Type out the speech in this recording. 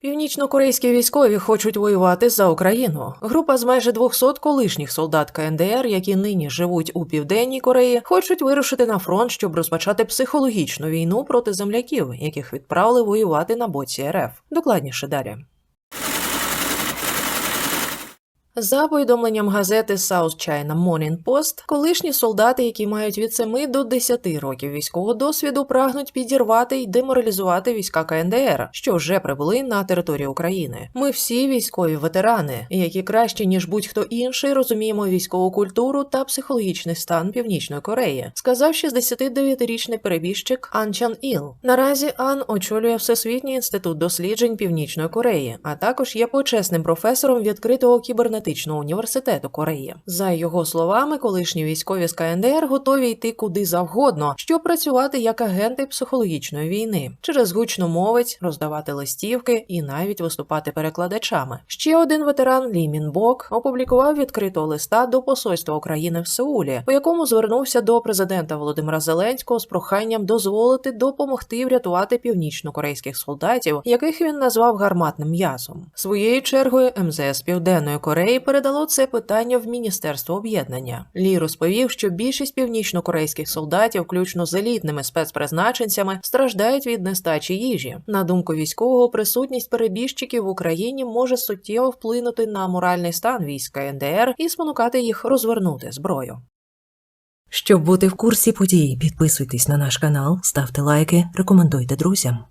Північно-корейські військові хочуть воювати за Україну. Група з майже 200 колишніх солдат КНДР, які нині живуть у південній Кореї, хочуть вирушити на фронт, щоб розпочати психологічну війну проти земляків, яких відправили воювати на боці РФ. Докладніше далі. За повідомленням газети South China Morning Post, колишні солдати, які мають від 7 до 10 років військового досвіду, прагнуть підірвати й деморалізувати війська КНДР, що вже прибули на територію України. Ми всі військові ветерани, які краще ніж будь-хто інший розуміємо військову культуру та психологічний стан Північної Кореї, сказав 69-річний перебіжчик Ан Чан Іл. Наразі Ан очолює Всесвітній інститут досліджень Північної Кореї, а також є почесним професором відкритого кібернетичного університету Кореї. За його словами, колишні військові з КНДР готові йти куди завгодно, щоб працювати як агенти психологічної війни, через гучномовець, роздавати листівки і навіть виступати перекладачами. Ще один ветеран Лі Мінбок опублікував відкритого листа до посольства України в Сеулі, у якому звернувся до президента Володимира Зеленського з проханням дозволити допомогти врятувати північно-корейських солдатів, яких він назвав гарматним м'ясом. Своєю чергою МЗС Південної Кореї передало це питання в Міністерство об'єднання. Лі розповів, що більшість північно-корейських солдатів, включно з елітними спецпризначенцями, страждають від нестачі їжі. На думку військового, присутність перебіжчиків в Україні може суттєво вплинути на моральний стан військ КНДР і спонукати їх розвернути зброю. Щоб бути в курсі подій, підписуйтесь на наш канал, ставте лайки, рекомендуйте друзям.